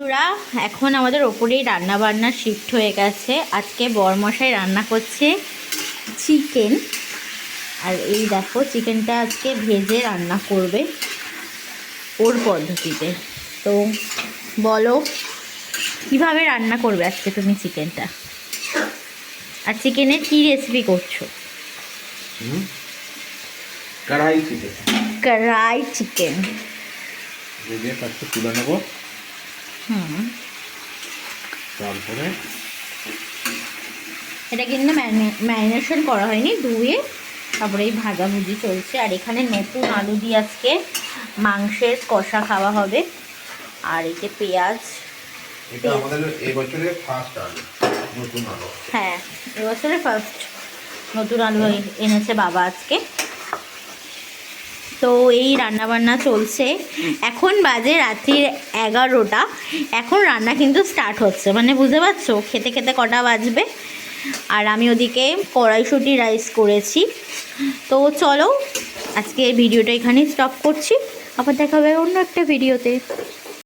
বন্ধুরা এখন আমাদের ওপরেই রান্না বান্না শিফট হয়ে গেছে। আজকে বরমশাই রান্না করছে চিকেন আর এই দেখো চিকেনটা আজকে ভেজে রান্না করবে ওর পদ্ধতিতে। তো বলো কীভাবে রান্না করবে আজকে তুমি চিকেনটা আর চিকেনের কী রেসিপি করছ? কড়াই চিকেন কড়াই চিকেন তুলে নেব। হুম তারপরে? এটা কিন্তু ম্যারিনেশন করা হয়নি ধুয়ে তারপরে এই ভাজাভুজি চলছে। আর এখানে নতুন আলু দিয়ে আজকে মাংসের কষা খাওয়া হবে। আর এই যে পেঁয়াজ এটা আমাদের এই ফার্স্ট আলু নতুন আলু। হ্যাঁ এবছরে ফার্স্ট নতুন আলু এনেছে বাবা আজকে। তো এই রান্নাবান্না চলছে। এখন বাজে রাত্রির এগারোটা। এখন রান্না কিন্তু স্টার্ট হচ্ছে। মানে বুঝতে পারছ? খেতে খেতে কটা বাজবে? আর আমি ওদিকে কড়াইশুটি রাইস করেছি। তো চলো, আজকে ভিডিওটা এখানেই স্টপ করছি। আবার দেখা হবে অন্য একটা ভিডিওতে